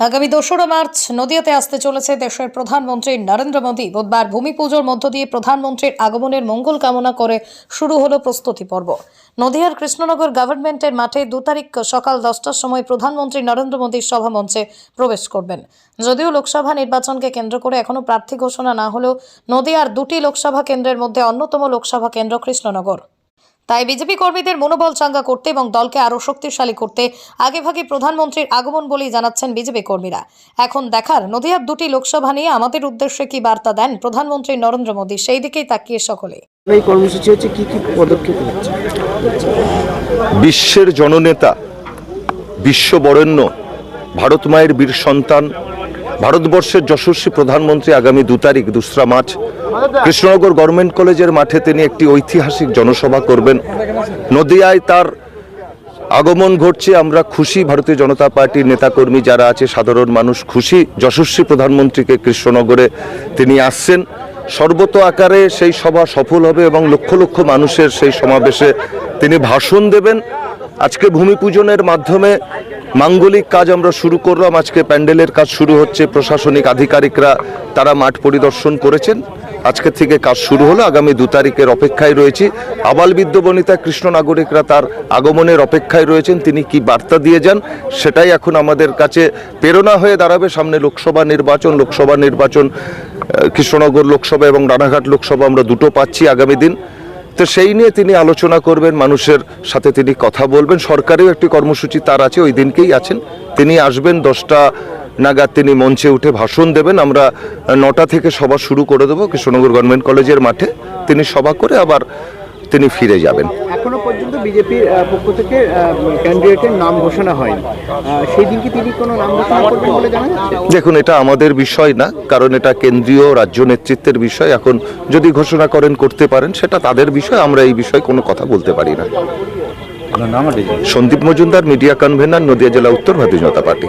আগামী দোসরা মার্চ নদিয়াতে আসতে চলেছে দেশের প্রধানমন্ত্রী নরেন্দ্র মোদী। বুধবার ভূমি পুজোর মধ্য দিয়ে প্রধানমন্ত্রীর আগমনের মঙ্গল কামনা করে শুরু হলো প্রস্তুতি পর্ব। নদিয়ার কৃষ্ণনগর গভর্নমেন্টের মাঠে দু তারিখ সকাল দশটার সময় প্রধানমন্ত্রী নরেন্দ্র মোদীর সভা মঞ্চে প্রবেশ করবেন। যদিও লোকসভা নির্বাচনকে কেন্দ্র করে এখনও প্রার্থী ঘোষণা না হলেও নদিয়ার দুটি লোকসভা কেন্দ্রের মধ্যে অন্যতম লোকসভা কেন্দ্র কৃষ্ণনগর। তাই বিজেপি কর্মীদের মনোবল চাঙ্গা করতে এবং দলকে আরও শক্তিশালী করতে আগেভাগে প্রধানমন্ত্রীর আগমন বলেই জানাচ্ছেন বিজেপি কর্মীরা। এখন দেখার নদিয়ার দুটি লোকসভা নিয়ে আমাদের উদ্দেশ্যে কি বার্তা দেন প্রধানমন্ত্রী নরেন্দ্র মোদী? সেই দিকেই তাকিয়ে সকলে। এই কর্মসূচি হচ্ছে কি কি পদক্ষেপ বিশ্বের জননেতা বিশ্ব বরেণ্য ভারত মায়ের বীর সন্তান ভারতবর্ষের যশস্বী প্রধানমন্ত্রী আগামী দু তারিখ, দুসরা মার্চ, কৃষ্ণনগর গভর্নমেন্ট কলেজের মাঠে তিনি একটি ঐতিহাসিক জনসভা করবেন। নদিয়ায় তার আগমন ঘটছে, আমরা খুশি। ভারতীয় জনতা পার্টির নেতাকর্মী যারা আছে, সাধারণ মানুষ খুশি। যশস্বী প্রধানমন্ত্রীকে কৃষ্ণনগরে তিনি আসছেন। সর্বত আকারে সেই সভা সফল হবে এবং লক্ষ লক্ষ মানুষের সেই সমাবেশে তিনি ভাষণ দেবেন। আজকে ভূমি পূজনের মাধ্যমে মাঙ্গলিক কাজ আমরা শুরু করলাম। আজকে প্যান্ডেলের কাজ শুরু হচ্ছে, প্রশাসনিক আধিকারিকরা তারা মাঠ পরিদর্শন করেছেন। আজকে থেকে কাজ শুরু হলো, আগামী দু তারিখের অপেক্ষায় রয়েছি। আবাল বৃদ্ধ বনিতা কৃষ্ণ নাগরিকরা তার আগমনের অপেক্ষায় রয়েছেন, তিনি কি বার্তা দিয়ে যান সেটাই এখন আমাদের কাছে প্রেরণা হয়ে দাঁড়াবে। সামনে লোকসভা নির্বাচন লোকসভা নির্বাচন কৃষ্ণনগর লোকসভা এবং রানাঘাট লোকসভা আমরা দুটো পাচ্ছি আগামী দিন। তো সেই নিয়ে তিনি আলোচনা করবেন, মানুষের সাথে তিনি কথা বলবেন। সরকারেও একটি কর্মসূচি তার আছে, ওই দিনকেই আছেন। তিনি আসবেন, দশটা নাগাদ তিনি মঞ্চে উঠে ভাষণ দেবেন। আমরা নটা থেকে সভা শুরু করে দেবো, কৃষ্ণনগর গভর্নমেন্ট কলেজের মাঠে। তিনি সভা করে আবার তিনি ফিরে যাবেন। এখনও পর্যন্ত বিজেপির পক্ষ থেকে ক্যান্ডিডেটের নাম ঘোষণা হয়নি। সেই দিন কি তিনি কোনো নাম ঘোষণা করবেন বলে জানা যাচ্ছে দেখুন এটা আমাদের বিষয় না কারণ এটা কেন্দ্রীয় রাজ্য নেতৃত্বের বিষয়। এখন যদি ঘোষণা করেন করতে পারেন সেটা তাদের বিষয় আমরা এই বিষয়ে কোনো কথা বলতে পারি না। সন্দীপ মজুমদার মিডিয়া কনভেনার নদিয়া জেলা উত্তর ভারতীয় জনতা পার্টি।